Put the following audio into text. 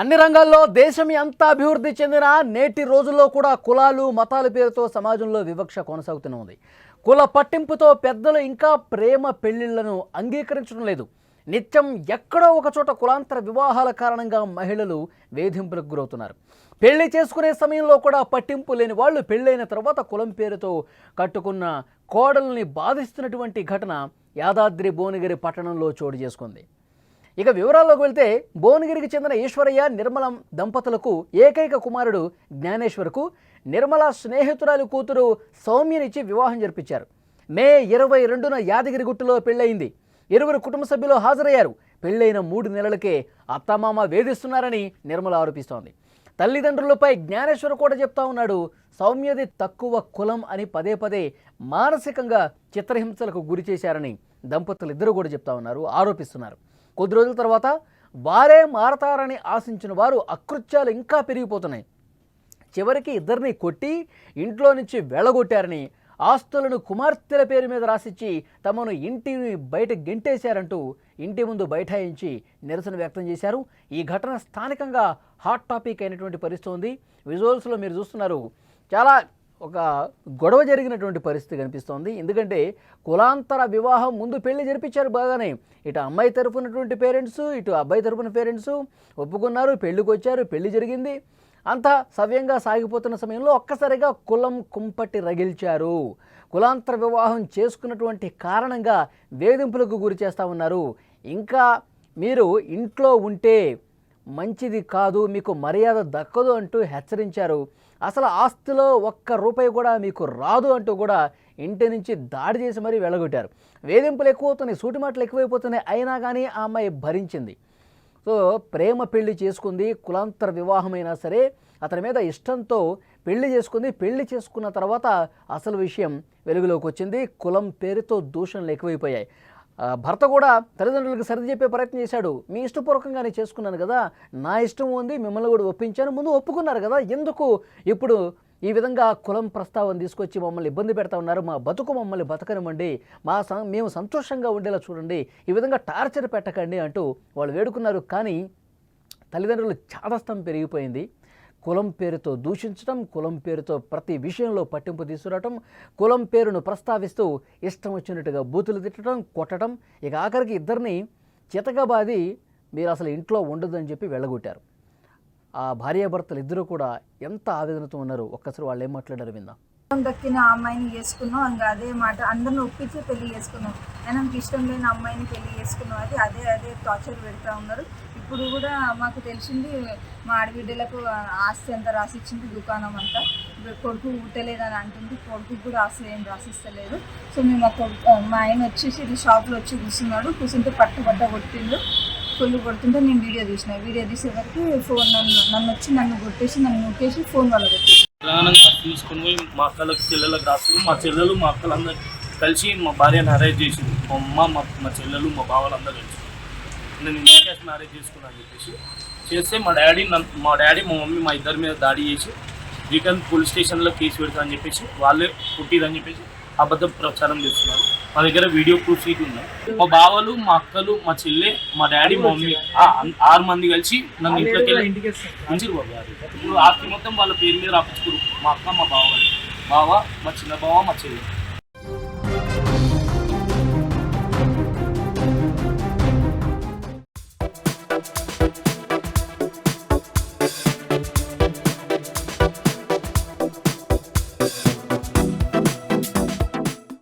అన్ని రంగాల్లో దేశం ఎంత అభివృద్ధి చెందినా నేటి రోజుల్లో కూడా కులాలు మతాల పేరుతో సమాజంలో వివక్ష కొనసాగుతూనే ఉంది కుల పట్టింపుతో పెద్దలు ఇంకా ప్రేమ పెళ్ళిళ్ళను అంగీకరించడం లేదు. నిత్యం ఎక్కడో ఒకచోట కులాంతర వివాహాల కారణంగా మహిళలు వేధింపులకు గురవుతున్నారు. పెళ్ళి చేసుకునే సమయంలో కూడా పట్టింపు లేని వాళ్ళు పెళ్ళైన తర్వాత కులం పేరుతో కట్టుకున్న కోడల్ని బాధిస్తున్నటువంటి ఘటన యాదాద్రి భువనగిరి పట్టణంలో చోటు చేసుకుంది. ఇక వివరాల్లోకి వెళ్తే భువనగిరికి చెందిన ఈశ్వరయ్య నిర్మలం దంపతులకు ఏకైక కుమారుడు జ్ఞానేశ్వర్కు నిర్మల స్నేహితురాలు కూతురు సౌమ్యనిచ్చి వివాహం జరిపించారు. మే ఇరవై రెండున యాదగిరిగుట్టలో పెళ్ళయింది. ఇరువురు కుటుంబ సభ్యులు హాజరయ్యారు. పెళ్ళైన మూడు నెలలకే అత్తమామ వేధిస్తున్నారని నిర్మల ఆరోపిస్తోంది. తల్లిదండ్రులపై జ్ఞానేశ్వర్ కూడా చెప్తా ఉన్నాడు సౌమ్యది తక్కువ కులం అని పదే పదే మానసికంగా చిత్రహింసలకు గురి చేశారని దంపతులు ఇద్దరు కూడా చెప్తా ఉన్నారు ఆరోపిస్తున్నారు. కొద్ది రోజుల తర్వాత వారే మారతారని ఆశించిన వారు అకృత్యాలు ఇంకా పెరిగిపోతున్నాయి. చివరికి ఇద్దరిని కొట్టి ఇంట్లో నుంచి వెళ్ళగొట్టారని ఆస్తులను కుమార్తెల పేరు మీద రాసిచ్చి తమను ఇంటిని బయట గెంటేశారంటూ ఇంటి ముందు బైఠాయించి నిరసన వ్యక్తం చేశారు. ఈ ఘటన స్థానికంగా హాట్ టాపిక్ అయినటువంటి పరిస్థితి ఉంది. విజువల్స్లో మీరు చూస్తున్నారు. చాలా ఒక గొడవ జరిగినటువంటి పరిస్థితి కనిపిస్తోంది. ఎందుకంటే కులాంతర వివాహం ముందు పెళ్ళి జరిపించారు బాగానే. ఇటు అమ్మాయి తరపునటువంటి పేరెంట్స్ ఇటు అబ్బాయి తరఫున పేరెంట్స్ ఒప్పుకున్నారు పెళ్ళికి వచ్చారు పెళ్ళి జరిగింది. అంతా సవ్యంగా సాగిపోతున్న సమయంలో ఒక్కసారిగా కులం కుంపటి రగిల్చారు. కులాంతర వివాహం చేసుకున్నటువంటి కారణంగా వేధింపులకు గురి చేస్తూ ఉన్నారు. ఇంకా మీరు ఇంట్లో ఉంటే మంచిది కాదు మీకు మర్యాద దక్కదు అంటూ హెచ్చరించారు అసలు ఆస్తిలో ఒక్క రూపాయి కూడా మీకు రాదు అంటూ కూడా ఇంటి నుంచి దాడి చేసి మరీ వెళ్ళగొట్టారు. వేధింపులు ఎక్కువవుతున్నాయి సూటిమాటలు ఎక్కువైపోతున్నాయి అయినా కానీ ఆ అమ్మాయి భరించింది. సో ప్రేమ పెళ్ళి చేసుకుంది కులాంతర వివాహమైనా సరే అతని మీద ఇష్టంతో పెళ్ళి చేసుకుంది. పెళ్ళి చేసుకున్న తర్వాత అసలు విషయం వెలుగులోకి వచ్చింది. కులం పేరుతో దూషణలు ఎక్కువైపోయాయి. భర్త కూడా తల్లిదండ్రులకు సర్ది చెప్పే ప్రయత్నం చేశాడు. మీ ఇష్టపూర్వకంగానే చేసుకున్నాను కదా. నా ఇష్టం ఉంది మిమ్మల్ని కూడా ఒప్పించాను. ముందు ఒప్పుకున్నారు కదా. ఎందుకు ఇప్పుడు ఈ విధంగా కులం ప్రస్తావన తీసుకొచ్చి మమ్మల్ని ఇబ్బంది పెడతా ఉన్నారు? మా బతుకు మమ్మల్ని బతకనివ్వండి. మా మేము సంతోషంగా ఉండేలా చూడండి. ఈ విధంగా టార్చర్ పెట్టకండి అంటూ వాళ్ళు వేడుకున్నారు. కానీ తల్లిదండ్రులు చాదస్తం పెరిగిపోయింది. కులం పేరుతో దూషించడం కులం పేరుతో ప్రతి విషయంలో పట్టింపు తీసుకురావటం కులం పేరును ప్రస్తావిస్తూ ఇష్టం వచ్చినట్టుగా బూతులు తిట్టడం కొట్టడం ఇక ఆఖరికి ఇద్దరిని చితకబాది మీరు అసలు ఇంట్లో ఉండదని చెప్పి వెళ్ళగొట్టారు. ఆ భార్యాభర్తలు ఇద్దరు కూడా ఎంత ఆవేదనతో ఉన్నారు? ఒక్కసారి వాళ్ళు ఏం మాట్లాడారు విందాం. దక్కిన ఆ అమ్మాయిని చేసుకున్నాం ఇంకా అదే మాట. అందరిని ఒప్పించి పెళ్ళి చేసుకున్నాం అయినా ఇష్టం లేని అమ్మాయిని పెళ్ళి చేసుకున్నాం అది అదే అదే టార్చర్ పెడతా ఉన్నారు. ఇప్పుడు కూడా మాకు తెలిసింది మా ఆడబిడ్డలకు ఆస్తి అంతా రాసిచ్చింది దుకాణం అంతా. కొడుకు ఊటలేదని అంటుంది కొడుకు కూడా ఆస్తి ఏం రాసిస్తలేదు. సో మేము మా కొడుకు మా ఆయన వచ్చేసి ఇది షాప్లో వచ్చి కూర్చున్నాడు కూర్చుంటే పట్టు కొట్టిండు ఫుల్ కొడుతుంటే నేను వీడియో తీసిన. వీడియో తీసే వరకు ఫోన్ నన్ను నన్ను వచ్చి నన్ను కొట్టేసి నన్ను నొక్కేసి ఫోన్ వాళ్ళ కొట్టి ప్రధానంగా పోయి మా అక్కలకు చెల్లెలకు రాస్తారు మా చెల్లెలు మా అక్కలందరూ కలిసి మా భార్యను అరేంజ్ చేసింది మా అమ్మ మా మా చెల్లెలు మా బావలందరూ కలిసి. నేను ఇండియాకి మ్యారేజ్ చేసుకున్నా అని చెప్పేసి చేస్తే మా డాడీ మా డాడీ మా మమ్మీ మా ఇద్దరి మీద దాడి చేసి రిటర్న్ పోలీస్ స్టేషన్లో కేసు పెడతా అని చెప్పేసి వాళ్ళే పుట్టిదని చెప్పేసి అబద్ధం ప్రచారం చేస్తున్నారు. మా దగ్గర వీడియో ప్రూఫ్ ఇది ఉన్నాయి. మా బావలు మా అక్కలు మా చెల్లె మా డాడీ మా మమ్మీ ఆరు మంది కలిసి నన్ను ఇంట్లోకి వెళ్ళి ఇంటికి పంపారు ఇప్పుడు ఆస్తి మొత్తం వాళ్ళ పేరు మీద రాపించుకోరు మా అక్క మా బావ. బావ మా చిన్న బావ మా చెల్లి.